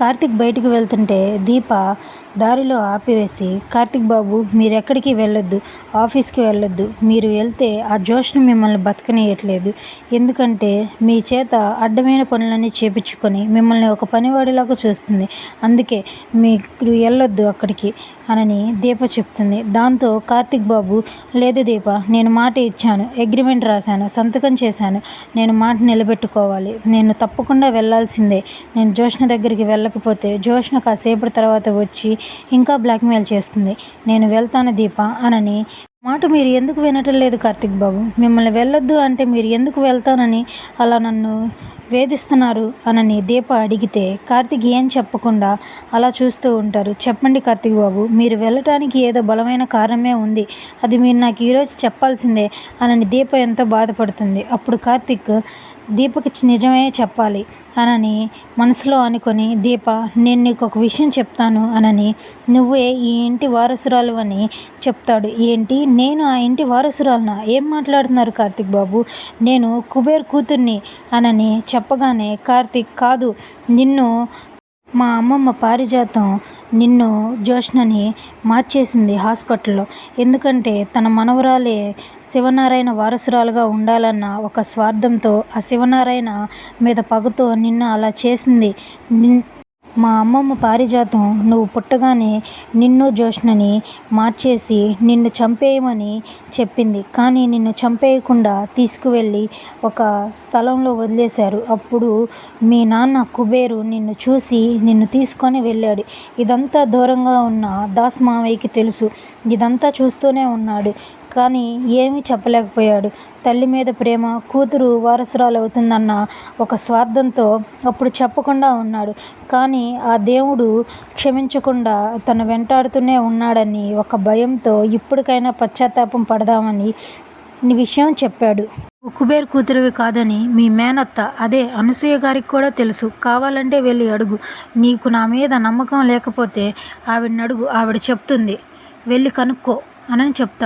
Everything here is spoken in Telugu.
కార్తిక్ బయటికి వెళ్తుంటే దీప దారిలో ఆపివేసి కార్తిక్ బాబు మీరు ఎక్కడికి వెళ్ళొద్దు ఆఫీస్కి వెళ్ళొద్దు. మీరు వెళ్తే ఆ జోష్ని మిమ్మల్ని బతకనీయట్లేదు. ఎందుకంటే మీ చేత అడ్డమైన పనులన్నీ చేపించుకొని మిమ్మల్ని ఒక పనివాడిలాగా చూస్తుంది. అందుకే మీరు వెళ్ళొద్దు అక్కడికి అనని దీప చెప్తుంది. దాంతో కార్తిక్ బాబు లేదు దీప నేను మాట ఇచ్చాను అగ్రిమెంట్ రాశాను సంతకం చేశాను. నేను మాట నిలబెట్టుకోవాలి. నేను తప్పకుండా వెళ్ళాల్సిందే. నేను జోష్న దగ్గరికి వెళ్ళ వెళ్ళకపోతే జోష్న కాసేపటి తర్వాత వచ్చి ఇంకా బ్లాక్మెయిల్ చేస్తుంది. నేను వెళ్తాను దీప అనని మాట మీరు ఎందుకు వినటం లేదు కార్తిక్ బాబు. మిమ్మల్ని వెళ్ళొద్దు అంటే మీరు ఎందుకు వెళ్తానని అలా నన్ను వేధిస్తున్నారు అనని దీప అడిగితే కార్తిక్ ఏం చెప్పకుండా అలా చూస్తూ ఉంటారు. చెప్పండి కార్తిక్ బాబు మీరు వెళ్ళటానికి ఏదో బలమైన కారణమే ఉంది. అది మీరు నాకు ఈరోజు చెప్పాల్సిందే అనని దీప ఎంతో బాధపడుతుంది. అప్పుడు కార్తిక్ దీపకి నిజమే చెప్పాలి అనని మనసులో అనుకొని దీప నేను నీకు ఒక విషయం చెప్తాను అనని నువ్వే ఈ ఇంటి వారసురాలు అని చెప్తాడు. ఏంటి? నేను ఆ ఇంటి వారసురాలున? ఏం మాట్లాడుతున్నారు కార్తిక్ బాబు? నేను కుబేర్ కూతుర్ని అనని చెప్పగానే కార్తిక్ కాదు. నిన్ను మా అమ్మమ్మ పారిజాతం నిన్ను జోష్నని మార్చేసింది హాస్పిటల్లో. ఎందుకంటే తన మనవరాలే శివనారాయణ వారసురాలుగా ఉండాలన్న ఒక స్వార్థంతో ఆ శివనారాయణ మీద పగతో నిన్ను అలా చేసింది. నిన్ మా అమ్మమ్మ పారిజాతం నువ్వు పుట్టగానే నిన్ను జోష్నని మార్చేసి నిన్ను చంపేయమని చెప్పింది. కానీ నిన్ను చంపేయకుండా తీసుకువెళ్ళి ఒక స్థలంలో వదిలేశారు. అప్పుడు మీ నాన్న కుబేరు నిన్ను చూసి నిన్ను తీసుకొని వెళ్ళాడు. ఇదంతా దూరంగా ఉన్న దాస్ మావయ్యకి తెలుసు. ఇదంతా చూస్తూనే ఉన్నాడు. కానీ ఏమీ చెప్పలేకపోయాడు. తల్లి మీద ప్రేమ కూతురు వారసురాలు అవుతుందన్న ఒక స్వార్థంతో అప్పుడు చెప్పకుండా ఉన్నాడు. కానీ ఆ దేవుడు క్షమించకుండా తను వెంటాడుతూనే ఉన్నాడని ఒక భయంతో ఇప్పటికైనా పశ్చాత్తాపం పడదామని విషయం చెప్పాడు. కుబేర్ కూతురివి కాదని మీ మేనత్త అదే అనసూయ గారికి కూడా తెలుసు. కావాలంటే వెళ్ళి అడుగు. నీకు నా మీద నమ్మకం లేకపోతే ఆవిడని అడుగు. ఆవిడ చెప్తుంది. వెళ్ళి కనుక్కో అని చెప్తాడు.